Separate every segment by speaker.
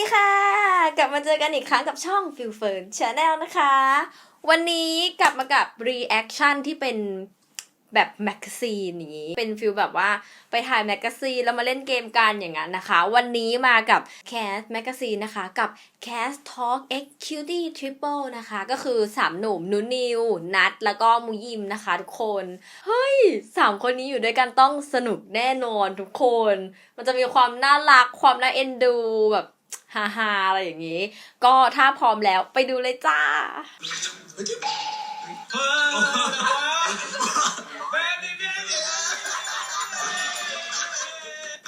Speaker 1: ดีค่ะ กลับมาเจอกันอีกครั้งกับช่อง f i l f e r n Channel นะคะ วันนี้กลับมากับ reaction ที่เป็นแบบแมกกาซีนนี้ เป็นฟิลแบบว่าไปถ่ายแมกกาซีนแล้วมาเล่นเกมกันอย่างนั้นนะคะ วันนี้มากับ Cast Magazine นะคะ กับ Cast Talk X Cutie Triple นะคะ ก็คือ 3 หนุ่มนุนิว นัด แล้วก็มูยิมนะคะทุกคน เฮ้ยสามคนนี้อยู่ด้วยกันต้องสนุกแน่นอนทุกคน มันจะมีความน่ารักความน่าเอ็นดูแบบ ฮาฮาอะไรอย่างนี้ ก็ถ้าพร้อมแล้วไปดูเลยจ้า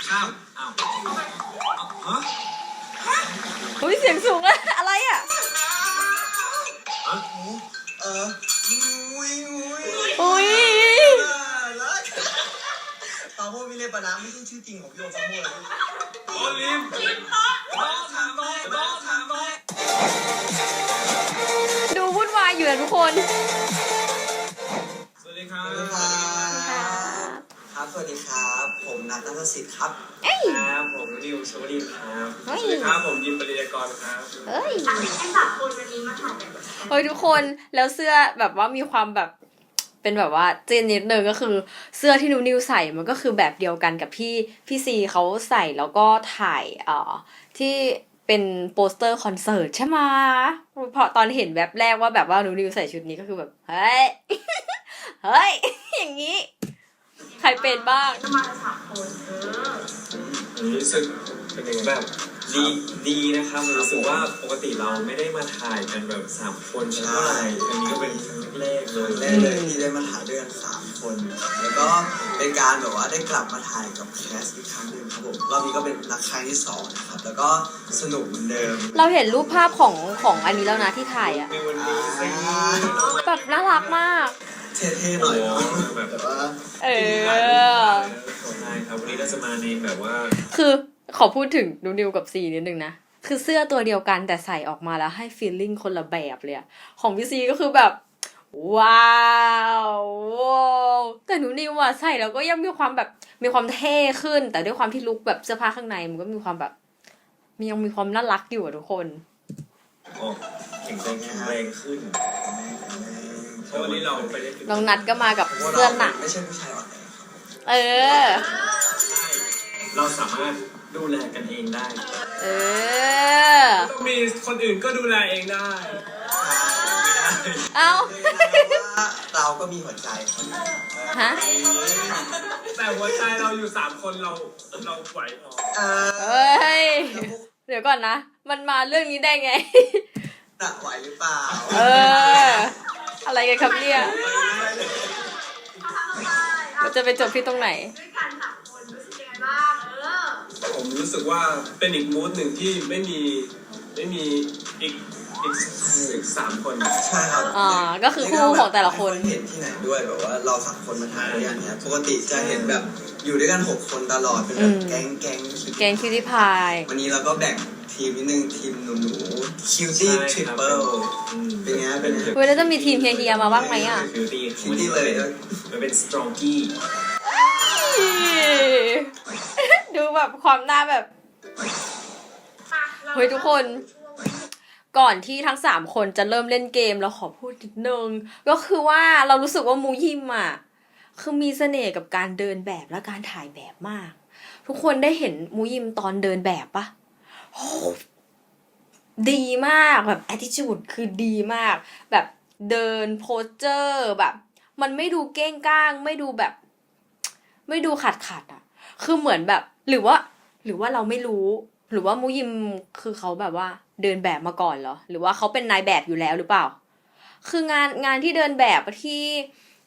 Speaker 2: ข้ามอ้าวฮะ
Speaker 1: อุ้ยเสียงสูงอะอะไรอะ
Speaker 2: อุ้ยปาโมมิเลปานะไม่ใช่ชื่อจริงของพี่โอปาโมเลย
Speaker 3: โอลิมบ้าทำไมบ้าทำไม
Speaker 1: ดูวุ่นวายอยู่นะทุกคน
Speaker 3: สวัสดีครั
Speaker 2: สวัสดีครับบครับ สวัสดีครับ ผมนัทนัทสิทธิ์ครับ
Speaker 3: ครับ ผมนิวชวดีครับ
Speaker 1: เฮ้
Speaker 3: ส
Speaker 1: ย
Speaker 3: วัสดีครับ ผมยิมปริยากรครับ
Speaker 1: เอ้ย
Speaker 4: ให้สามคนวันนี้มาถ่ายแบบ
Speaker 1: เฮ้ยทุกคนแล้วเสื้อแบบว่ามีความแบบเป็นแบบว่าเจนนิดนึงก็คือเสื้อที่นูนิวใส่มันก็คือแบบเดียวกันกับพี่พี่ซีเขาใส่แล้วก็ถ่ายเอ่อที่ เป็นโปสเตอร์คอนเสิร์ตใช่ไหมพอตอนเห็นแบบแรกว่าแบบว่านูนิวใส่ชุดนี้ก็คือแบบ เฮ้ย เฮ้ย อย่างนี้ ใครเป็นบ้าง
Speaker 4: จะมาสามคนเออ
Speaker 3: รู้สึกเป็นยังไงแบบ ดีดีนะครับ รู้สึกว่าปกติเราไม่ได้มาถ่ายกันแบบสามคนเท่าไหร่อันนี้ก็เป็นครั้งแรกเลย
Speaker 2: แรกเลยที่ได้มาถ่ายด้วยกันสามคน แล้วก็เป็นการแบบว่าได้กลับมาถ่ายกับแคสอีกครั้งหนึ่งครับผมรอบนี้ก็เป็นนักครั้งที่สองนะครับ แล้วก็สนุกเหมือนเดิม
Speaker 1: เราเห็นรูปภาพของของอันนี้แล้วนะที่ถ่ายอะ
Speaker 3: ในวันนี้ซึ่ง
Speaker 1: แบบน่ารักมาก
Speaker 2: เท่ๆหน่อยเนอะ
Speaker 3: แบบ
Speaker 2: แต่ว่า
Speaker 1: เออ
Speaker 3: ใช่ครับวันนี้เราจะมาในแบบว่า
Speaker 1: คือ ขอพูดถึงนูนิวกับซีนิดนึงนะ คือเสื้อตัวเดียวกันแต่ใส่ออกมาแล้วให้ฟีลลิ่งคนละแบบเลยอะของพี่ซีก็คือแบบว้าวว้าวแต่หนูนิวอะใส่แล้วก็ยังมีความแบบมีความเท่ขึ้น แต่ด้วยความที่ลุกแบบเสื้อผ้าข้างในมันก็มีความแบบมันยังมีความน่ารักอยู่อะทุกคน
Speaker 3: ออกแข็งแรงแข็งแรงขึ้นเพราะวันนี้เราไปได้ถึง
Speaker 1: น้องนัดก็มากับ
Speaker 2: เพราะว่า
Speaker 1: เสื้อ
Speaker 2: เรา
Speaker 1: หนัก
Speaker 2: ไม่ใช่ผู้ชายอ่อนแอ
Speaker 1: เออ
Speaker 3: ใช่เราสามารถ ดูแลกันเองได้
Speaker 1: เออ
Speaker 3: ต้องมีคนอื่นก็ดูแลเองได้
Speaker 1: เอ้า
Speaker 2: ว่าเราก็มีหัวใจครับ
Speaker 1: ฮะ
Speaker 3: แต่หัวใจเราอยู่สามคนเราเราไหวพอ
Speaker 2: เออ
Speaker 1: เอ้ย เดี๋ยวก่อนนะ มันมาเรื่องนี้ได้ไง
Speaker 2: หนักไหวหรือเปล่า
Speaker 1: เออ อะไรกันครับเนี่ย
Speaker 4: เขาทำได้
Speaker 1: เราจะไปจบที่ตรงไหน
Speaker 4: ด้วย
Speaker 3: ผมรู้สึกว่าเป็นอีกมูดหนึ่งที่ไม่มีไม่มีอีกอีกอีกสามคน
Speaker 2: ใช่ครับ
Speaker 1: อ่าก็คือคู่ของแต่ละคน
Speaker 2: ไม่เห็นที่ไหนด้วยแบบว่าเราสามคนมาถ่ายด้วยกันเนี่ยปกติจะเห็นแบบอยู่ด้วยกันหกคนตลอดเป็นแบ
Speaker 1: อื
Speaker 2: บ
Speaker 1: ม
Speaker 2: แก๊งแก๊ง
Speaker 1: แกงคิวตี้พาย
Speaker 2: วันนี้เราก็แบ่งทีมนิดนึงทีมหนูหนูคิวตี้ทริปเปิลเป็นไงเป็นไง
Speaker 1: เว้ยแล้วจะมีทีมเฮียๆมาบ้างไหมอะ
Speaker 3: คิวตี้
Speaker 2: คิวตี้เลย
Speaker 3: มันเป็นสตรองกี้
Speaker 1: ดูแบบความหน้าแบบ
Speaker 4: มารา
Speaker 1: เฮ้ยทุกคน ก่อนที่ทั้งสามคนจะเริ่มเล่นเกมเราขอพูดนิดนึงก็คือว่าเรารู้สึกว่ามูยิมอะคือมีเสน่ห์กับการเดินแบบและการถ่ายแบบมาก ทุกคนได้เห็นมูยิมตอนเดินแบบปะโอ้ดีมากแบบ attitude คือดีมาก แบบเดินโพสเจอร์แบบ มันไม่ดูเก้งก้าง ไม่ดูแบบ ไม่ดูขัดขัดๆอะ คือเหมือนแบบ หรือว่า หรือว่าเราไม่รู้ หรือว่ามูยิมคือเขาแบบว่า เดินแบบมาก่อนเหรอ หรือว่าเขาเป็นนายแบบอยู่แล้วหรือเปล่า คืองานงานที่เดินแบบที่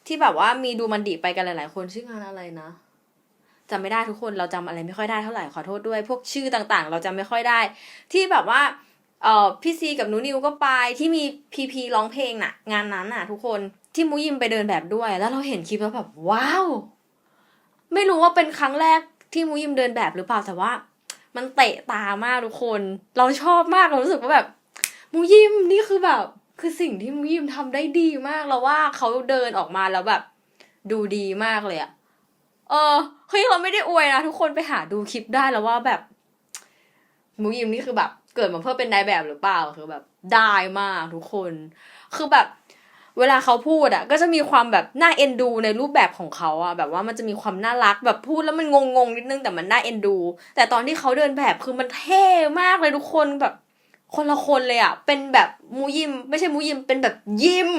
Speaker 1: ที่แบบว่ามีดูมันดีไปกันหลาย ๆ คนชื่องานอะไรนะจำไม่ได้ทุกคนเราจำอะไรไม่ค่อยได้เท่าไหร่ขอโทษด้วย พวกชื่อต่างๆ เราจำไม่ค่อยได้ ที่แบบว่าเออพี่ซีกับหนูนิวก็ไปที่มีพีพีร้องเพลงน่ะ งานนั้นน่ะ ทุกคนที่มูยิมไปเดินแบบด้วย แล้วเราเห็นคลิปแล้วแบบว้าว ไม่รู้ว่าเป็นครั้งแรกที่มูยิมเดินแบบหรือเปล่าแต่ว่า มันเตะตามากทุกคน เราชอบมากเรารู้สึกว่าแบบ มูยิมนี่คือแบบ คือสิ่งที่มูยิมทำได้ดีมากแล้วว่าเขาเดินออกมาแล้วแบบ ดูดีมากเลยอะเออเฮ้ยเราไม่ได้อวยนะทุกคนไปหาดูคลิปได้แล้วว่าแบบมูยิมนี่คือแบบ เกิดมาเพื่อเป็นนายแบบหรือเปล่าคือแบบได้มากทุกคน คือแบบ เวลาเขาพูดอะ ก็จะมีความแบบน่าเอ็นดูในรูปแบบของเขาอะแบบว่ามันจะมีความน่ารักแบบพูดแล้วมันงงงนิดนึงแต่มันน่าเอ็นดู แต่ตอนที่เขาเดินแบบคือมันเท่มากเลยทุกคนแบบ คนละคนเลยอะ เป็นแบบมูยิม ไม่ใช่มูยิมเป็นแบบยิม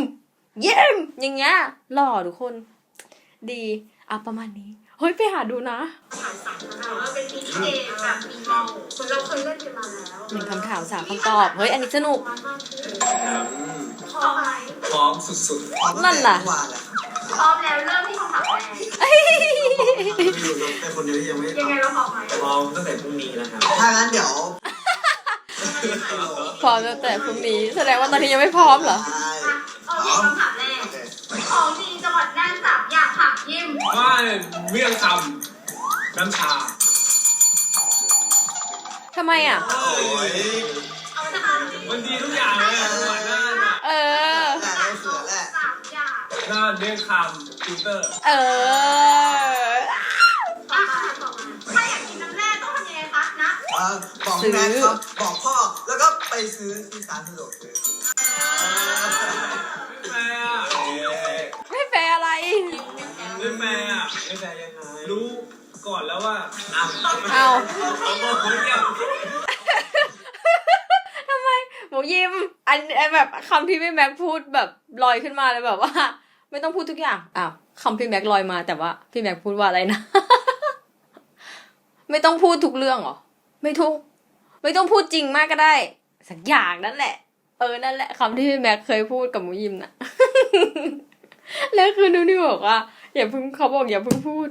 Speaker 1: ยิมอย่างเงี้ยหล่อทุกคน ดีอะประมาณนี้ เฮ้ยไปหาดูนะ
Speaker 4: ถามสามคำถามว่าเป็นมินิเกมแบบมีเมาเหมือนเราเคยเล่นกันมาแล้ว
Speaker 1: หนึ่งคำถามสามคำตอบ เฮ้ย อันนี้สนุก
Speaker 4: มันมากขึ้น
Speaker 3: ครับ
Speaker 2: อืม
Speaker 4: พร้อมไหม
Speaker 3: พร้อมสุด
Speaker 2: พร้อม
Speaker 1: นั่
Speaker 2: ตั้ง
Speaker 1: น
Speaker 2: แต่
Speaker 1: ล่ะ
Speaker 2: เมื่อวานแหละครับ
Speaker 4: พร้อมแล้วเริ่มที่คำถามแรก
Speaker 2: ไม่รู้เป็นคนเดียวที่ยังไม่
Speaker 4: ยังไง
Speaker 2: ทำ
Speaker 4: เราพร้อมไหม
Speaker 3: ๆพร้อมตั้งแต่พรุ่งนี้แล้วครับ
Speaker 2: ถ้างั้นเดี๋ยว
Speaker 1: พร้อมตั้งแต่พรุ่งนี้แสดงว่าตอนนี้ยังไม่พร้อมเหรอ
Speaker 2: ใช่
Speaker 4: อะโอเคคำถาม ย่างผักยิ้ม
Speaker 3: ว่าเมี่ยงคำน้ำชา
Speaker 1: ทำไมอะ
Speaker 2: โอ้ย
Speaker 4: เอาจะทำ
Speaker 3: มันดีทุกอย่างเลยอะจังหวัดน่านอะ
Speaker 1: เออ
Speaker 2: แต่ได้เสือแหละ
Speaker 4: สามอย่าง
Speaker 3: น่านเมี่ยงคำฟิลเตอร์
Speaker 1: เออ
Speaker 4: อะต่อมาถ้าอยากกินน้ำแร่ต้องทำยังไงคะนะ
Speaker 2: เอ่อบอกแม่ครับบอกพ่อ แล้วก็ไปซื้อที่ร้านสะดวกซื้อ
Speaker 3: แฟร์อะไม่แฟร์ยังไงรู้ก่อนแล้วว่าอ้าว
Speaker 1: เอา
Speaker 3: เขาบอกคนเดียว
Speaker 1: ทำไมหมูยิมอันไอแบบคำที่พี่แม็กพูดแบบลอยขึ้นมาเลยแบบว่า ไม่ต้องพูดทุกอย่างอ้าวคำพี่แม็กลอยมาแต่ว่าพี่แม็กพูดว่าอะไรนะ ไม่ต้องพูดทุกเรื่องเหรอ ไม่ทุก ไม่ต้องพูดจริงมากก็ได้ สักอย่างนั่นแหละ เออนั่นแหละคำที่พี่แม็กเคยพูดกับหมูยิมน่ะแล้วคือนูนี่บอกว่า อย่าเพิ่งเขาบอกอย่าเพิ่งพูด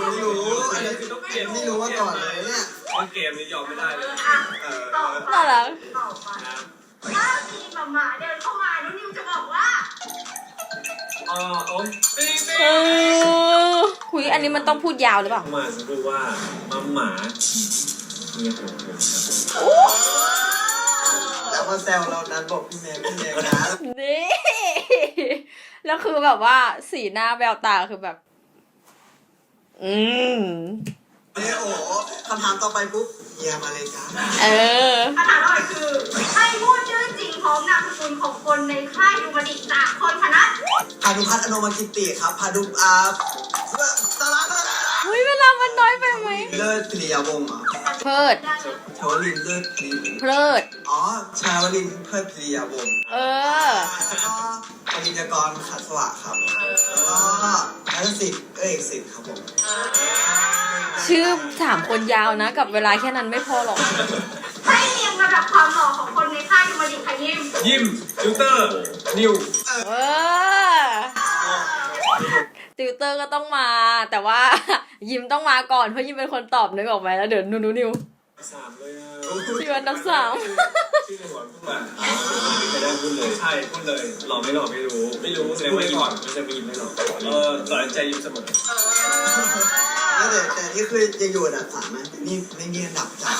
Speaker 2: ไม่รู้
Speaker 3: อันนี้คือต้องเปลี่ยน
Speaker 2: ไม่รู้มาก่อนเลยเนี่ย
Speaker 3: เกมนี้ยอมไม่ได้เลย
Speaker 4: อะ
Speaker 2: เออ
Speaker 4: ต่อไป
Speaker 1: น่ารัก
Speaker 4: ต่อไป
Speaker 3: นะ
Speaker 4: ถ้ามีหมาหมาเดินเข้ามาน้องนิวจะบอกว่า
Speaker 3: อ๋อโอ๊ยปิ๊งปิ๊
Speaker 1: เองอคุยอันนี้มันต้องพูดยาวหรือเปล่า
Speaker 3: มาจะพูดว่ามาหมาเมียของผมครับ
Speaker 2: แล้วมาแซวเรานั้นบอกพี่แม่พี่แม่นะ
Speaker 1: นี่ แล้วคือแบบว่าสีหน้าแววตาคือแบบ อืม
Speaker 2: เนี่ยโอ้โหคำถามต่อไปปุ๊บเฮียมาเลยจ้า
Speaker 1: เออ
Speaker 4: คำถามต่อไปคือให้พูดชื่อจริงพร้อมนามสกุลของคนในค่ายดูมดิสามคนคณะ
Speaker 2: พาดุพัฒน์อโนมากิติครับพาดุอาตาลาตาลา
Speaker 1: เฮ้ยเวลามันน้อยไปไหม
Speaker 2: เลิศปริยาวงศ์เหรอ
Speaker 1: เพิด
Speaker 4: ได้เลย
Speaker 2: ชวลินเลิศปริ
Speaker 1: เพลิด
Speaker 2: อ๋อ ชาวลินเพิดปริยาวงศ์
Speaker 1: เออ
Speaker 2: แล้วก็ปริญญากรขัดสวะครับ แล้วก็นักศิษย์เอกศิษย์ครับผม
Speaker 1: ชื่อสามคนยาวนะ กับเวลาแค่นั้นไม่พอหรอก
Speaker 4: ให้เรียงระดับความหล่อของคนในค่ายดูมดิขยิม
Speaker 3: ยิ้มฟิลเตอร์ นิว
Speaker 1: เออติวเตอร์ก็ต้องมาแต่ว่า ยิมต้องมาก่อนเพราะยิมเป็นคนตอบนึกออกไหมแล้วเดี๋ยวนูนูนิว
Speaker 3: สามเลยอะ
Speaker 1: พี่วันนับสาม
Speaker 3: ชื่อในหัวพูดมาไม่ได้พูดเลยใช่พูดเลยหล่อไม่หล่อไม่รู้ ไม่รู้แสดงว่ายิ้มมันจะมียิ้มไม่หล่อเออสอนใจยิ้มเสมอ
Speaker 2: แล้วแต่แต่นี่คือยังอยู่อันดับสามไหมนี่ไม่มีอันดับจ้า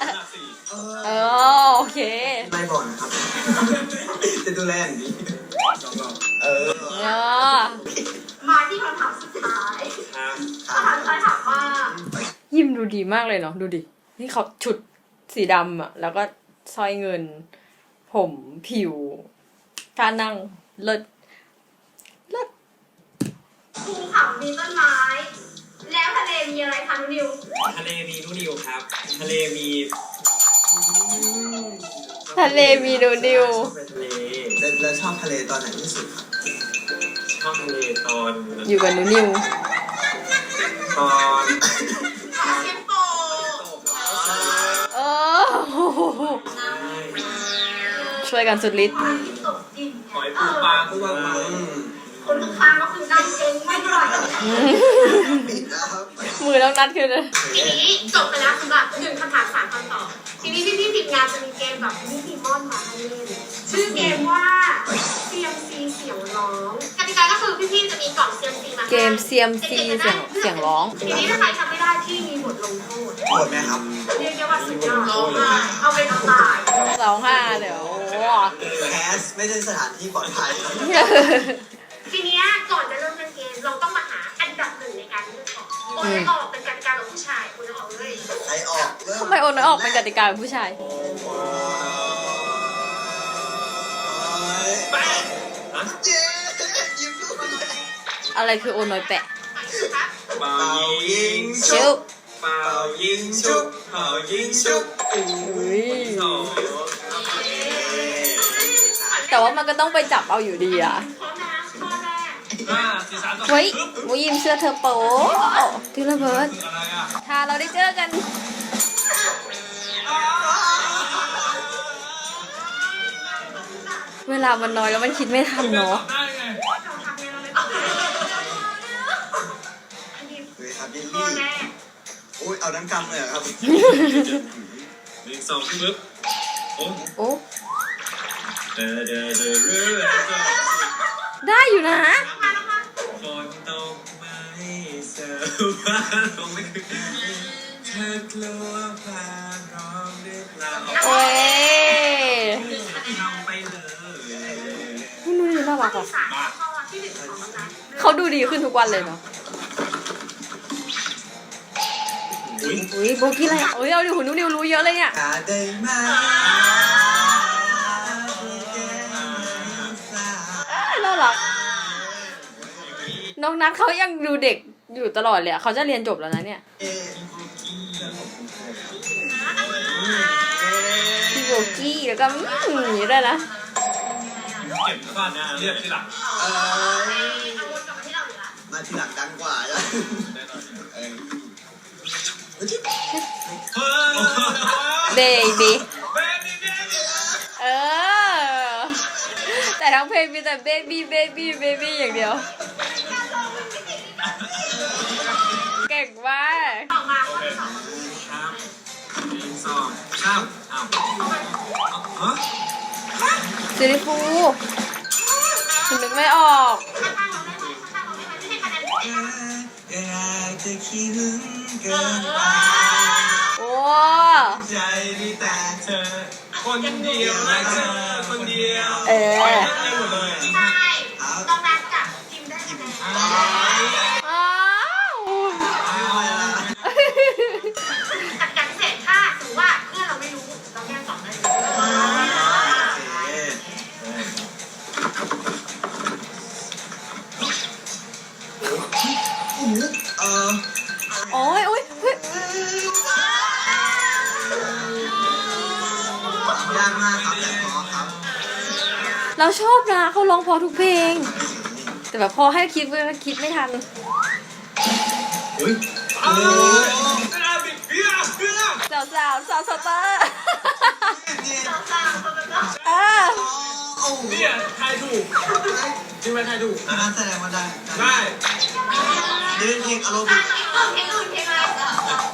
Speaker 3: อันดับสี่
Speaker 2: เอ
Speaker 1: เอ
Speaker 2: อ
Speaker 1: อโอเค
Speaker 2: ไม่บอกนะครับ จะดูแลอย่างดี
Speaker 3: ลองลอง
Speaker 2: เออ
Speaker 1: เออ
Speaker 4: มาที่คำถามสุดท้าย
Speaker 3: ครับ
Speaker 4: คำถามสุดท้ายถามว่า
Speaker 1: ยิมดูดีมากเลยเนาะดูดินี่เขาชุดสีดำอะแล้วก็สร้อยเงิน ผมผิวท่านั่งเลิศ
Speaker 4: ภูเขามีต้นไม้ แล้วทะเลมีอะไรคะนุนิว
Speaker 3: ทะเลมีนูนิวครับ ทะเลมี
Speaker 1: ทะเลมีดูนิว
Speaker 3: ชอบไปทะเล
Speaker 2: แล้วแล้วชอบทะเลตอนไหนที่สุดครับ
Speaker 3: ชอบทะเลตอน
Speaker 1: อยู่กับนูนิว
Speaker 3: ตอน
Speaker 4: เชฟโป
Speaker 1: เออช่วยกันสุดฤทธิ์
Speaker 4: ปลาที่ตกดิน
Speaker 3: หอยปูปลาปูปลา
Speaker 2: อืม
Speaker 4: คนข้างๆก็คือนั่งเองไม่ไหว
Speaker 2: ปิดแล้วครับ
Speaker 1: มือต้องนัดคือเลย
Speaker 4: ทีนี้จบไปแล้วสำหรับหนึ่งคำถามสามคำตอบทีนี้พี่ๆทีมงานจะมีเกมแบบมินิมอนมาให้เล่นชื่อเกมว่า CMC เสียงร้องกติกาก็คือพี่ๆจะมีกล่อง CMC มาให้
Speaker 1: เกม CMC เสียงเสียงร้อง
Speaker 4: ทีนี้ถ้าใครทำไม่ได้ที่มีบทลงโทษ
Speaker 2: หมดไหมครับ
Speaker 4: เรียกได้ว่าสุดยอดเอาไปน้ำตาย
Speaker 1: สองห้าเดี๋ยว
Speaker 2: แคสไม่ใช่สถานที่ปลอดภัยครับ
Speaker 4: ทีเนี้ยก่อนจะเริ่มเล่นเกมเราต้องมาหาอันดับหนึ่งในการเลือกก่อนโอนไม่ออกเป็นกติกาของผู้ชายคุณจะออกเลย
Speaker 2: ใครออกเริ่
Speaker 1: ทำไมโอนน้อยออกเป็นกติกาของผู้ชาย
Speaker 3: แปะฮะ
Speaker 2: เย้ยิ้มด้วย
Speaker 1: อะไรคือโอนน้อยแปะ
Speaker 3: เป่ายิง
Speaker 1: ชิว
Speaker 3: เป่ายิงชุบเป่ายิงชุบโอ้
Speaker 1: อุ้ย
Speaker 3: โห
Speaker 1: แต่ว่ามันก็ต้องไปจับเอาอยู่ดีอะ
Speaker 4: พร้อมนะข้อแรก
Speaker 3: ห้าสี่สามสอง
Speaker 1: เฮ้ยมูยิมเสื้อเธอโป๊ะที่ระเบิด
Speaker 3: อะไรอะ
Speaker 1: ถ้าเราได้เจอกัน เวลามันน้อยแล้วมันคิดไม่ทันเนาะ
Speaker 3: ได้ไง
Speaker 4: เราทำเนี่ยเราเลยอันนี้
Speaker 2: เฮ้ยครับเยล
Speaker 4: ข้อ
Speaker 2: ลี่
Speaker 4: แรก
Speaker 2: อุ้ยเอาน้ำกำเลยเหรอครับ
Speaker 3: หนึ่งสองปึ๊บโอ้
Speaker 1: โอ้
Speaker 3: เดอเดอเดอเรือ
Speaker 1: ได้อยู่นะ
Speaker 4: มาแล้วมา
Speaker 3: ฝนตกไหมเสือบ้านลงไม่คือเธอกลัวพาร้องหรือเปล่า
Speaker 1: โอ้ย
Speaker 3: ทำไปเลย
Speaker 1: คุณดูน่า รักอะ
Speaker 4: สามข้อที่หนึ่งของน้องนัท
Speaker 1: เขาดูดีขึ้นทุกวันเลยเนาะ
Speaker 3: อุ้ย
Speaker 1: อุ้ยโบกี้อะไรอะเอ้ยเอาดิคุณนุ้นิวรู้เยอะเลยเนี่ย
Speaker 2: กาได้ไหม
Speaker 1: น่ารักน้องนัทเขายังดูเด็กอยู่ตลอดเลยอะเขาจะเรียนจบแล้วนะเนี่ย
Speaker 2: เอ๊ะ
Speaker 1: พี่โบกี้แล้วก็อืมอย่างนี้ได้วยนะ
Speaker 3: เก็บบ้านนะเรียกที่หลัง
Speaker 2: เอ้ย
Speaker 4: เอาวนกลับมาที่เราอีกละ
Speaker 2: มาทีหลังดังกว่าจ้ะเอ้ย
Speaker 3: เฮ้ย
Speaker 1: เบบี้
Speaker 3: เบบี้เบบี้
Speaker 1: เออ แต่ทั้งเพลงมีแต่เบบี้เบบี้เบบี้อย่างเดียว เก่งมาก
Speaker 4: ต่อมาข้อที่สอง
Speaker 3: ครับหนึ่งสองสามอ้าวฮะ
Speaker 1: ซิลิฟูคุณนึกไม่ออก
Speaker 4: ข้างๆเราได้ไหมข้างๆเราได้ไหมไม่ใช่คะแนนเสียง
Speaker 2: อยากจะขี้หึงเกินไป
Speaker 1: โอ้
Speaker 2: ใจมีแต่เธอ
Speaker 3: คนเดียวรักเธอคนเดียว
Speaker 1: เออ
Speaker 3: ได้หมดเลย
Speaker 4: ใช่น้องนัทกับทีมได้คะแนน เรา
Speaker 1: ชอบนะเขาร้องเพอทุกเพลง แต่แบบพอให้คิดเวลาคิดไม่ทัน
Speaker 3: อุ้ยอ้าวกระดาษบิดเบี้ยเบี้ย
Speaker 1: สาวสาวสาวสเตอร์
Speaker 2: เนี่ย
Speaker 4: เราสร้างตัวเป็น
Speaker 1: เออ
Speaker 2: โอ้โห
Speaker 3: เนี่ยทายถูกจริงไหมทายถูก
Speaker 2: อะแสดงว่าได้
Speaker 3: ได้
Speaker 2: เดินเพลงอารมณ์
Speaker 4: เพลงอื่นเพลงอะไร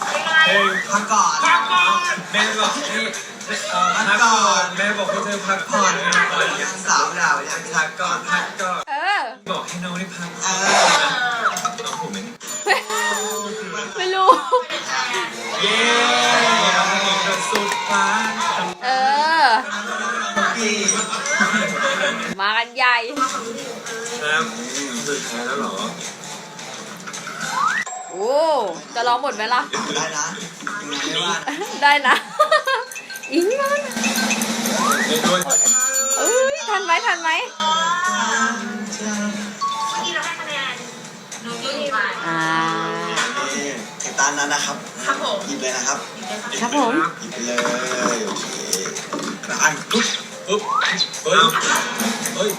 Speaker 4: เพลงอะไร
Speaker 3: เพลง
Speaker 2: พักก่อน
Speaker 3: พักก่อนแม่บอกนี่ เอ่อพักก่อนแม่บอกให้เธอพักก่อนพักก่อน
Speaker 2: ยังสาวดาวยัง
Speaker 3: พักก่อนพักก่อน
Speaker 1: เออ
Speaker 3: บอกให้น้องได้พัก
Speaker 2: เอ
Speaker 3: น้องผมไม่
Speaker 1: ไม่รู้
Speaker 3: เย้เอาเพลงกระสุดฟ้า
Speaker 1: เออ
Speaker 2: อพี่
Speaker 1: มากันใหญ่
Speaker 3: ครับสุดท้ายแล้วเหรอ
Speaker 1: โอ้ จะร้องหมดไหมล่ะ
Speaker 2: ได้นะยังไงไม่ว่านะ
Speaker 1: ได้นะ อิงมัน
Speaker 3: ในตัว
Speaker 1: เอ้ยทันไหมทันไหม
Speaker 4: เมื่อกี้เราให้คะแนนน้องยูนิไป
Speaker 1: อ่า
Speaker 2: นี่ถึงตามนั้นนะครับ
Speaker 4: ครับผม
Speaker 2: หยิบเลยนะครับ
Speaker 1: ครับผม
Speaker 2: หยิบไปเลยโอเคกระอันปุ๊บ
Speaker 3: ปุ๊บเฮ้ยเฮ้ย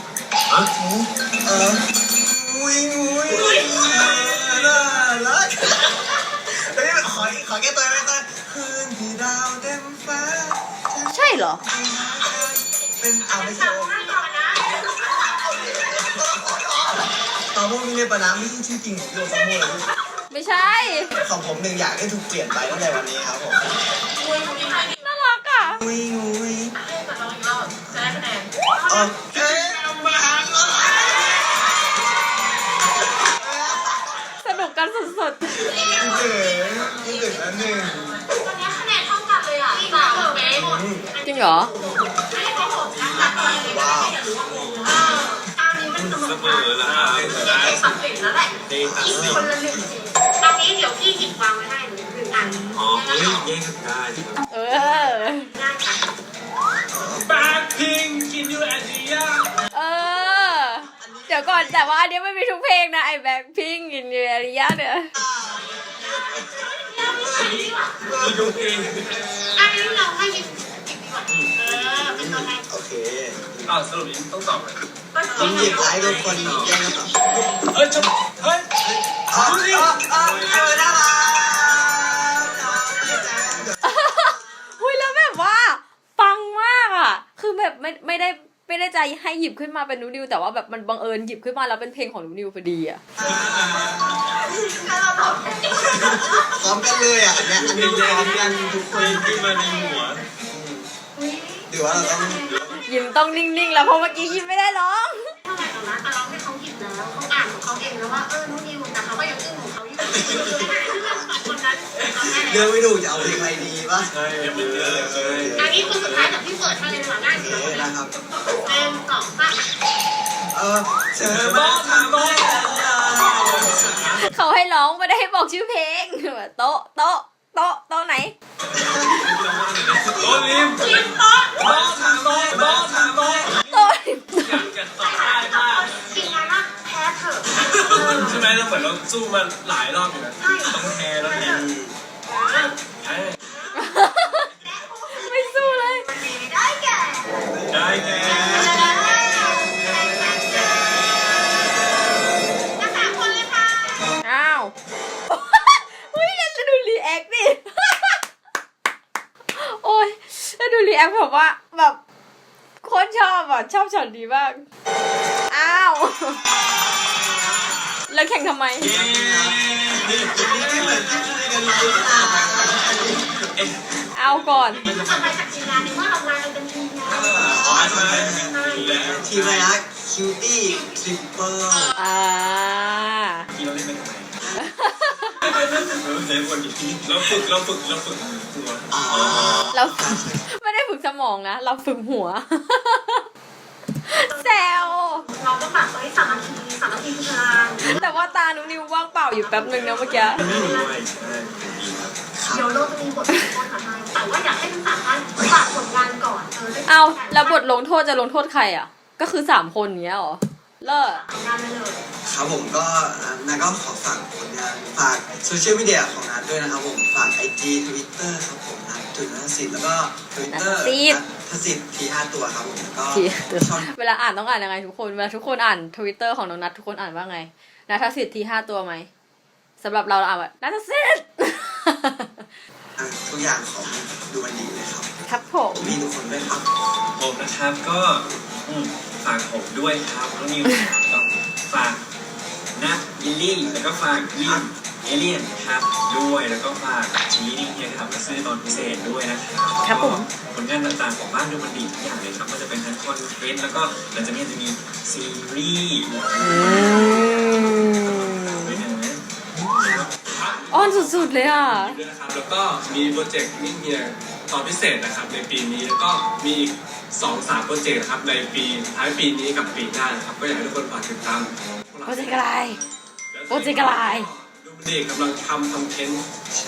Speaker 3: ฮะ
Speaker 2: เอออุ้ยอุ้ยน่ารักเฮ้ยขอขอแก้ตัวไหมต้นคืนที่ดาวเต็มฟ้า
Speaker 1: ใช่เหรอ
Speaker 2: เป็นอ่าไม่ใช่
Speaker 4: สามห้าต่อนะ
Speaker 2: ตอนพวกนี้ในประน้ำนี่ชื่อจริงของโยสมุน
Speaker 1: ไม่ใช่
Speaker 2: ของผมหนึ่งอย่างได้ถูกเปลี่ยนไปตั้งแต่วันนี้ครับผม
Speaker 4: คุยคุยให้
Speaker 1: น่ารักอะ
Speaker 2: อุ้ยอุ้ย
Speaker 4: ให้กับน้องอีกรอบจะได้คะแนน
Speaker 2: โอเคมาหาเรา
Speaker 1: สนุกกันสุด
Speaker 2: ที่หนึ่งที่หนึ่งแล้วหนึ่ง
Speaker 4: ตอนนี้คะแนน เห
Speaker 1: รอ
Speaker 4: ตอนนี้ารู้ว่าโกงเสมอ
Speaker 3: แล้ว
Speaker 4: ตัดสินแล้วแหละอีกคนละหนึ่งตอนนี้เดี๋ยวพี่หยิบวางไว้ให้หนึ่งอัน
Speaker 3: อ๋อเฮ้ยแย่งกันได้
Speaker 1: เออ
Speaker 4: ง่ายค่ะ
Speaker 3: แบ็คพิงกินยูแอนเดีย
Speaker 1: เออ เดี๋ยวก่อนแต่ว่าอันนี้ไม่มีทุกเพลงนะไอ้แบ็คพิงกินเยอริยาเนี่ย
Speaker 3: เน
Speaker 4: นี้
Speaker 2: โอเค
Speaker 3: อ้าวสรุปนี้ต้องตอบไหม
Speaker 4: ก็
Speaker 2: ต้องหยิบไลค์ทุกคนแย่งกันต่อ
Speaker 3: เฮ้ยจะเฮ้ย
Speaker 2: อ๋ออ๋ออ๋อเออน่ารัก
Speaker 1: หุยแล้วแบบว่า ปังมากอะ คือแบบไม่ไม่ได้ไม่ได้ใจให้หยิบขึ้นมาเป็นนูนิวแต่ว่าแบบมันบังเอิญหยิบขึ้นมาแล้วเป็นเพลงของนูนิวพอดีอะ
Speaker 4: ถ้าเราตอบ
Speaker 2: พร้อมกันเลยอะอันเนี้ยอันนี้พร้อมกันทุกค
Speaker 3: เพล
Speaker 2: น
Speaker 3: งที่มาในหัว
Speaker 2: ห รือว่าเราต้อง
Speaker 1: ยิ้มต้องนิ่งๆ แล้วเพราะเมื่อกี้ยิ้มไม่ได้ร้อง
Speaker 4: เท่าไหร่ตอนนั้นแต่เราให้เขาหยิบแล้วเขาอ่านของเขาเองแล้วว่าเออนู่นนี่แต่เขาก็ยังอึ้งของเขาอยู่คนนั้น
Speaker 2: เลือกไม่ถูกจะเอาเพลงอะไรดีป่ะ
Speaker 3: ใช่ยังไม่เจอเลย
Speaker 4: อันนี้คือสุดท้ายแต่พี่เปิดมาเลยค่ะง่าย
Speaker 2: โอ
Speaker 4: สุ
Speaker 2: เค
Speaker 4: ดแล้ว
Speaker 2: นะครับ
Speaker 4: เต็มสองสาม
Speaker 2: เออเธอบอกทำไม่ได้
Speaker 1: เขาให้ร้องไม่ได้ให้บอกชื่อเพลงโต๊ะโต๊ะ โต๊ะโต๊ะไหน
Speaker 3: โดนลิม
Speaker 4: กินโต๊ะ
Speaker 3: โต๊ะทางโต๊ะโต๊ะทางโต๊ะ
Speaker 1: โต๊ะ
Speaker 3: อยากจะตอบได้มาก
Speaker 4: กินงานว่าแพ้เถอะ
Speaker 3: ใช่ไหมเราเหมือนเราสู้มาหลายรอบอยู่นะต้องแพ้แล้วเนี่ยแพ้
Speaker 1: อคแบบว่าแบบโคตรชอบอะ ชอบช็อตดีมาก อ้าว แล้วแข่งทำไม
Speaker 2: ไม่เหมือนที่คุยกันเลยนะ
Speaker 1: เอาก่อน
Speaker 4: นี่คือคนไปจากทีมงานในเมื่อเรามากันเป็นทีมงาน
Speaker 3: อ๋อใช่ไหมแล้ว
Speaker 2: ทีมอะไรนะคิวตี้ทริปเปิล
Speaker 1: อ่า
Speaker 3: ที่เราเล่นไปทำไม เล่นวันนี้เราฝึกเราฝึกเราฝึกหัว
Speaker 2: อ๋อ
Speaker 1: เราไม่ได้ฝึกสมองนะ เราฝึกหัวแซว
Speaker 4: เราต้องแบบเฮ้ยสามัคคีสามัคคีคือพลัง
Speaker 1: แต่ว่าตาหนูนิวว่างเปล่าอยู่แป๊บนึงนะเมื่อกี้
Speaker 3: ไม่รู้ด้วยใช่ดีครับ
Speaker 4: เดี๋ยวเราจะมีบทลงโทษมาให้แต่ว่าอยากให้ทั้งสามท่านฝากผลงานก่อนเออได้
Speaker 1: เอาแล้วบทลงโทษจะลงโทษใครอะ ก็คือสามคนเนี้ยเหรอ เลิศ
Speaker 4: ผลงานไปเลย
Speaker 2: ครับผมก็นาก็ขอฝากผลงานฝากโซเชียลมีเดียของนัทด้วยนะครับผมฝากไอจีทวิตเตอร์ครับผมนัทจุดนัทสิทธิ์แล้วก็ทวิตเตอร์
Speaker 1: นัทสิทธิ์
Speaker 2: นัทสิทธิ์ทีห้าตัวครับผมแล้วก็
Speaker 1: ที
Speaker 2: ช่อง
Speaker 1: เวลาอ่านต้องอ่านยังไงทุกคน เวลาทุกคนอ่านทวิตเตอร์ของน้องนัททุกคนอ่านว่าไงนัทสิทธิ์ทีห้าตัวไหมสำหรับเราเราอ่านว่านัทสิทธิ์
Speaker 2: อะทุกอย่างของดูมันดีเลยครับ
Speaker 1: ครับผม
Speaker 2: มีทุกคนด้วยครับ
Speaker 3: ผมนะครับก็อืมฝากผมด้วยครับน้องนิวก็ฝากนะยิลลี่แล้วก็ฝากวิมเอเลียนครับด้วยแล้วก็ฝากชีนี่เนี่ยครับมาซื้อตอนพิเศษด้วยนะครับ
Speaker 1: ครับผม
Speaker 3: ผลงานต่างๆของบ้านดูมันดีทุกอย่างเลยครับก็จะเป็นทั้งคอนเทนต์แล้วก็หลังจากนี้จะมีซีรีส์
Speaker 1: อืม
Speaker 3: ด้วยนะครับ
Speaker 1: อ้อนสุดๆเลยอะ
Speaker 5: ด้วยนะครับแล้วก็มีโปรเจกต์นิ่งเฮียตอนพิเศษนะครับในปีนี้แล้วก็มีอีก สองสามโปรเจกต์นะครับในปีท้ายปีนี้กับปีหน้านะครับก็อยากให้ทุกคนฝากติดตามพวก
Speaker 1: โปรเจกต์อะไร โปรเจกต์อะไร
Speaker 5: ดูมันดีกำลังทำคอนเทนต์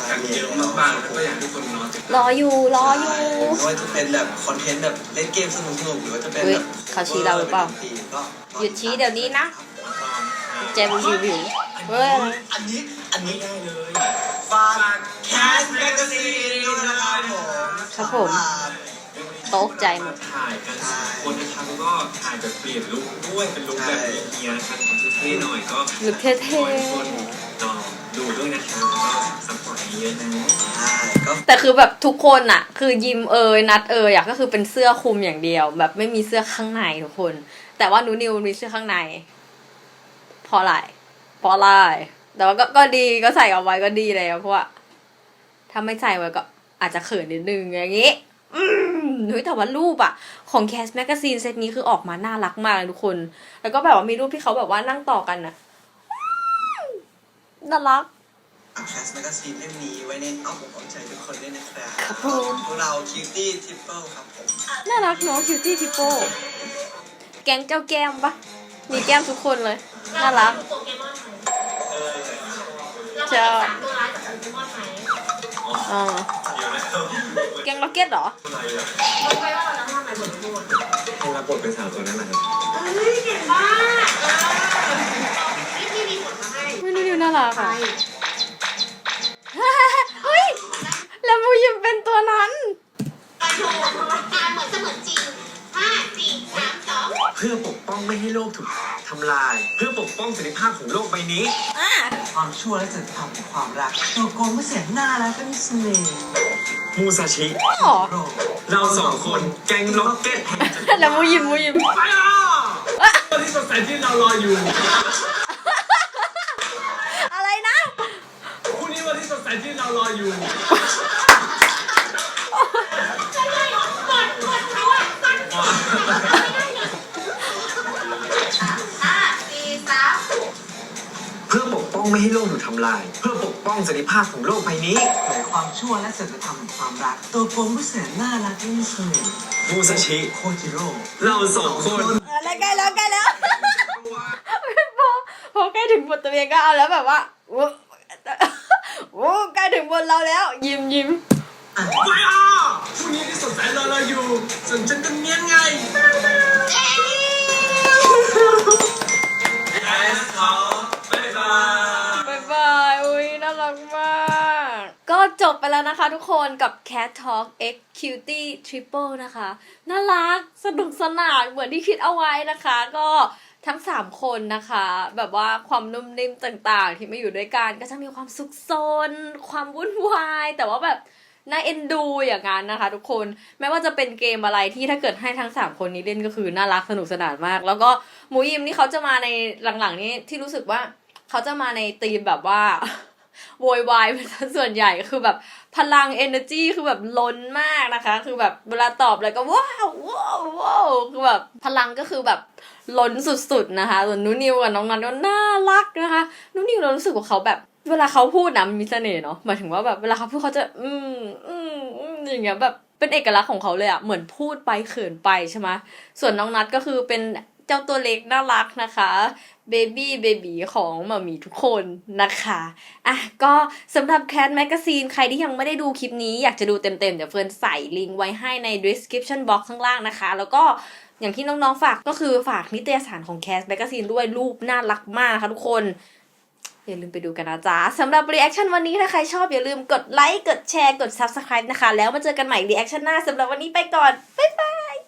Speaker 5: กันเยอะมากๆแล้วก็อยากให้ทุกคนรอติดตาม
Speaker 1: รออยู่รออยู่
Speaker 2: ไม่ว่าจะเป็นแบบคอนเทนต์แบบเล่นเกมสนุกๆหรือว่าจะเป็น
Speaker 1: เฮ้ย
Speaker 2: แบบ
Speaker 1: เขาชี้เราหรือเปล่า
Speaker 2: ก็
Speaker 1: หยุดชี้เดี๋ยวนี้นะเจมส์วิววิวเฮ้ยอะไร
Speaker 2: อันนี้อันนี้
Speaker 3: ได้เลย
Speaker 2: ฝากแคสแมกกาซีนด้วยนะครับผม
Speaker 1: ครับผม ตกใจหมด
Speaker 3: ถ่ายกันสองคนนะครับแล้วก็ถ่ายแบบเปลี่ยนลุคด้วยเป็นลุคแบบเฮียนะครับของเท่ๆหน่อยก็
Speaker 1: ลุคเท่ๆ
Speaker 3: ขอให้ทุกคนลองดูด้วยนะครับแล้วก็ซัพพอร์ตเยอะๆนะ
Speaker 2: ใช่ก็
Speaker 1: แต่คือแบบทุกคนอะคือยิมเอยนัดเอยอะก็คือเป็นเสื้อคลุมอย่างเดียว แบบไม่มีเสื้อข้างในทุกคน แต่ว่าหนูนิวมีเสื้อข้างในเพราะอไรเพราะอไรแต่ว่าก็ก็ดีก็ใส่เอาไว้ก็ดีแล้วเพราะว่าถ้าไม่ใส่ไว้ก็อาจจะเขินนิดนึงอย่างงี้ อืม เฮ้ยแต่ว่ารูปอะของแคสแมกกาซีนเซตนี้คือออกมาน่ารักมากเลยทุกคน แล้วก็แบบว่ามีรูปที่เขาแบบว่านั่งต่อกันนะอืมน่ารัก
Speaker 2: แคสแมกกาซีนเล่มนี้ไว้ในอ้อมอกอ้อมใจทุกคนด้วยนะครับ
Speaker 1: ครับผม
Speaker 2: พวกเราคิวตี้ทริปเปิลครับผม
Speaker 1: น่ารักเนาะคิวตี้ทิปโป้แก๊งเจ้าแก้มปะมีแก้มทุกคนเลย น่ารัก
Speaker 4: โปเกมอนไหม
Speaker 3: เออ
Speaker 4: เรา เป็นสามตัวร้ายกับโปเกมอนไหม
Speaker 3: อ๋อ
Speaker 1: อ่า
Speaker 3: เดี๋ยวนะ
Speaker 1: แกงล็อกเก็ตเหรอ
Speaker 3: อะไรอะ
Speaker 4: รู้ไหมว่าเราจะทำอะไรบทลงโทษ
Speaker 3: ให้รับบทเป็นสาวตัวนั้นแหละครับ
Speaker 4: เฮ้ยเก่งมากเออพี่พี่มีบทมาให้
Speaker 1: ไม่รู้ดิวน่ารัก
Speaker 4: ใคร
Speaker 1: อะเฮ้ยแล้วมูยิมเป็นตัวนั้น
Speaker 4: ไปโชว์การเหมือนเสมือนจริงห้าสี่สามสอง
Speaker 3: เพื่อปกป้องไม่ให้โลกถูกทำลาย เพื่อปกป้องสันติภาพของโลกใบนี้
Speaker 1: อะ
Speaker 2: ความชั่วและจะทำของความรักตัวโกงก็เสียหน้าแล้วก็มีเสน่ห์
Speaker 3: มูซาชิ
Speaker 1: หรอ
Speaker 2: โรค
Speaker 3: เราสองคนแก๊งล็อกเก็ตแห่งจักรวาล
Speaker 1: แล้วมูยิมมูยิม
Speaker 5: ไปอะวันที่สดใสที่เรารออยู่
Speaker 1: อะไรนะ
Speaker 5: พรุ่งนี้วันที่สดใสที่เรารออยู่
Speaker 4: ไม่
Speaker 3: ให้โลกถูกทำลาย เพื่อปกป้องสันติภาพของโลกใบนี้
Speaker 2: เผยความชั่วและสัจธรรมของความรัก ตัวโกงก็เสียหน้าแล้วก็มีเสน่ห์
Speaker 3: มูซาชิ
Speaker 2: โคจิโร่
Speaker 3: เราสองคน
Speaker 1: อะไรใกล้แล้วใกล้แล้ว พอพอใกล้ถึงบทตัวเองก็เอาแล้วแบบว่าโอ้โอ้ใกล้ถึงบทเราแล้ว ยิ้มยิ้ม
Speaker 5: ไปอะพรุ่งนี้ที่สดใสรอเราอยู่ส่วนฉันก็เงี้ยนไง
Speaker 1: จบไปแล้วนะคะทุกคนกับ Cat Talk X Cutie Triple นะคะ น่ารักสนุกสนานเหมือนที่คิดเอาไว้นะคะ ก็ทั้ง 3 คนนะคะ แบบว่าความนุ่มนิ่มต่างๆ ที่มาอยู่ด้วยกันก็จะมีความสุขสนความวุ่นวาย แต่ว่าแบบน่าเอ็นดูอย่างนั้นนะคะ ทุกคนไม่ว่าจะเป็นเกมอะไรที่ถ้าเกิดให้ทั้ง 3 คนนี้เล่นก็คือน่ารักสนุกสนานมาก แล้วก็หมูยิมนี่เขาจะมาในหลังๆนี้ที่รู้สึกว่าเขาจะมาในธีมแบบว่า โวยวายเป็นส่วนใหญ่คือแบบพลัง energy คือแบบล้นมากนะคะ คือแบบเวลาตอบอะไรก็ว้าวว้าวว้าวคือแบบพลังก็คือแบบล้นสุดๆนะคะส่วนนุนิวกับน้องนันก็น่ารักนะคะนุนิวเรารู้สึกว่าเขาแบบเวลาเขาพูดนะมันมีเสน่ห์เนาะหมายถึงว่าแบบเวลาเขาพูดเขาจะอืมอืมอืมอย่างเงี้ยแบบเป็นเอกลักษณ์ของเขาเลยอะเหมือนพูดไปเขินไปใช่ไหมส่วนน้องนัดก็คือเป็น จ้าตัวเล็กน่ารักนะคะเบบี้เบบีของหมามีทุกคนนะคะอะก็สำหรับแค t แมกกาซีนใครที่ยังไม่ได้ดูคลิปนี้อยากจะดูเต็มๆ เดี๋ยวเฟิร์นใส่ลิงก์ไว้ให้ใน description box ข้างล่างนะคะ แล้วก็อย่างที่น้องๆฝากก็คือฝากนิตยสารของแค t แมกกาซีนด้วยรูปน่ารักมากนะคะทุกคนอย่าลืมไปดูกันนะจ๊ะสำหรับรีแอคชั่นวันนี้ถ้าใครชอบอย่าลืมกดไลค์กดแชร์กด Subscribe นะคะ แล้วมาเจอกันใหม่รีแอคชั่นหน้าสำหรับวันนี้ไปก่อน บ๊ายบาย